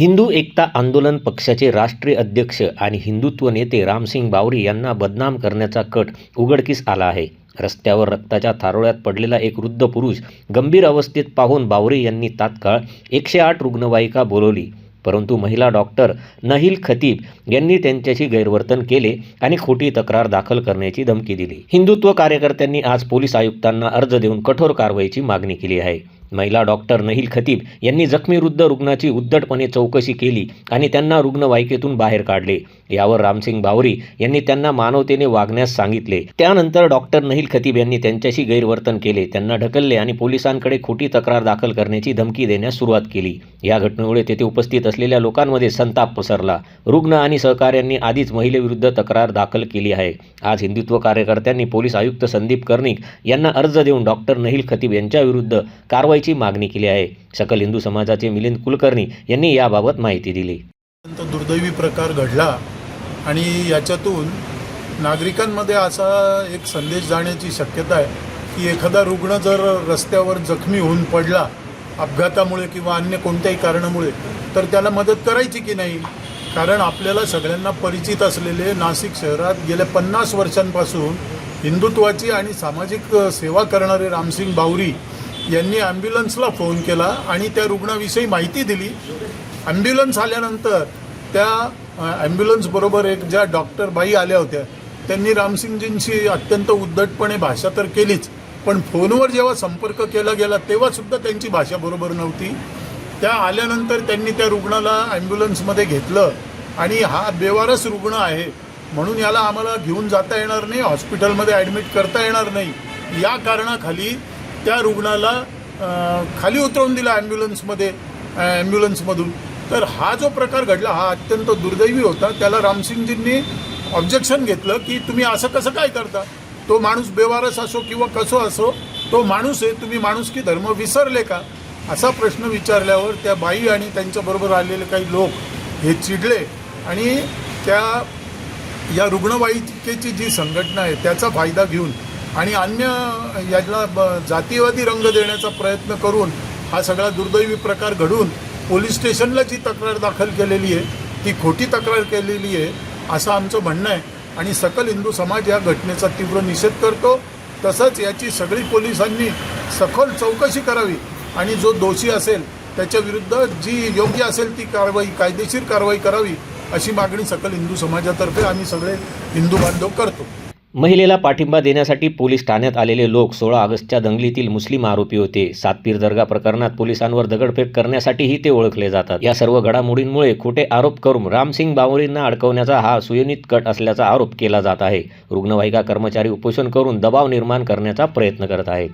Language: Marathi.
हिंदू एकता आंदोलन पक्षाचे राष्ट्रीय अध्यक्ष आणि हिंदुत्व नेते रामसिंग बावरी यांना बदनाम करण्याचा कट उघडकीस आला आहे. रस्त्यावर रक्ताच्या थारोळ्यात पडलेला एक वृद्ध पुरुष गंभीर अवस्थेत पाहून बावरे यांनी तात्काळ एकशे आठ रुग्णवाहिका बोलवली. परंतु महिला डॉक्टर नहिल खतीब यांनी त्यांच्याशी गैरवर्तन केले आणि खोटी तक्रार दाखल करण्याची धमकी दिली. हिंदुत्व कार्यकर्त्यांनी आज पोलीस आयुक्तांना अर्ज देऊन कठोर कारवाईची मागणी केली आहे. महिला डॉक्टर नहील खतीब यांनी जखमी वृद्ध रुग्णाची उद्धटपणे चौकशी केली आणि त्यांना रुग्णवाहिकेतून बाहेर काढले. यावर रामसिंग बावरी यांनी त्यांना मानवतेने वागण्यास सांगितले. त्यानंतर डॉक्टर नहील खतीब यांनी त्यांच्याशी गैरवर्तन केले. त्यांना ढकलले आणि पोलिसांकडे खोटी तक्रार दाखल करण्याची धमकी देण्यास सुरुवात केली. या घटनेमुळे तेथे उपस्थित असलेल्या लोकांमध्ये संताप पसरला. रुग्ण आणि सहकार्यांनी आधीच महिलेविरुद्ध तक्रार दाखल केली आहे. आज हिंदुत्व कार्यकर्त्यांनी पोलीस आयुक्त संदीप कर्णिक यांना अर्ज देऊन डॉक्टर नहिल खतीब यांच्याविरुद्ध कारवाईची मागणी केली आहे. सकल हिंदू समाजाचे मिलिंद कुलकर्णी यांनी याबाबत माहिती दिली. दुर्दैवी प्रकार घडला आणि याच्यातून नागरिकांमध्ये असा एक संदेश जाण्याची शक्यता आहे की एखादा रुग्ण जर रस्त्यावर जखमी होऊन पडला अपघातामुळे किंवा अन्य कोणत्याही कारणामुळे तर त्याला मदत करायची की नाही? कारण आपल्याला सगळ्यांना परिचित असलेले नाशिक शहरात गेल्या पन्नास वर्षांपासून हिंदुत्वाची आणि सामाजिक सेवा करणारे रामसिंग बावरी यांनी ॲम्ब्युलन्सला फोन केला आणि त्या रुग्णाविषयी माहिती दिली. ॲम्ब्युलन्स आल्यानंतर त्या ॲम्ब्युलन्सबरोबर एक ज्या डॉक्टर बाई आल्या होत्या त्यांनी रामसिंगजींशी अत्यंत उद्धटपणे भाषा तर केलीच पण फोनवर जेव्हा संपर्क केला गेला तेव्हासुद्धा त्यांची भाषा बरोबर नव्हती. त्या आल्यानंतर त्यांनी त्या रुग्णाला ॲम्ब्युलन्समध्ये घेतलं आणि हा बेवारस रुग्ण आहे म्हणून याला आम्हाला घेऊन जाता येणार नाही हॉस्पिटलमध्ये ॲडमिट करता येणार नाही. या कारणाखाली त्या रुग्णाला खाली उतरवून दिला ॲम्ब्युलन्समध्ये ॲम्ब्युलन्समधून तर हा जो प्रकार घडला हा अत्यंत दुर्दैवी होता. त्याला रामसिंगजींनी ऑब्जेक्शन घेतलं की तुम्ही असं कसं काय करता? तो माणूस बेवारस असो किंवा कसो असो तो माणूस आहे. तुम्ही माणूस की धर्म विसरले का? असा प्रश्न विचारल्यावर त्या बाई आणि त्यांच्याबरोबर आलेले काही लोक हे चिडले. आणि त्या या रुग्णवाहिकेची जी संघटना आहे त्याचा फायदा घेऊन आणि अन्य याला ब- जातीवादी रंग देण्याचा प्रयत्न करून हा सगळा दुर्दैवी प्रकार घडून पोलीस स्टेशनला जी तक्रार दाखल केलेली आहे ती खोटी तक्रार केलेली आहे असं आमचं म्हणणं आहे. आणि सकल हिंदू समाज या घटनेचा तीव्र निषेध करतो. तसंच याची सगळी पोलिसांनी सखोल चौकशी करावी. आणि जो दोषी असेल त्याच्या विरुद्ध जी योग्य असेल ती कारवाई कायदेशीर कारवाई करावी अशी मागणी सकल हिंदू समाजातर्फे आम्ही सगळे हिंदू बांधव करतो. महिलेला पाठिंबा देण्यासाठी पोलीस ठाण्यात आलेले लोक सोळा ऑगस्टच्या दंगलीतील मुस्लिम आरोपी होते. सातपीर दर्गा प्रकरणात पोलिसांवर दगडफेक करण्यासाठीही ते ओळखले जातात. या सर्व घडामोडींमुळे खोटे आरोप करून रामसिंग बावरींना अडकवण्याचा हा सुयोनित कट असल्याचा आरोप केला जात आहे. रुग्णवाहिका कर्मचारी उपोषण करून दबाव निर्माण करण्याचा प्रयत्न करत आहेत.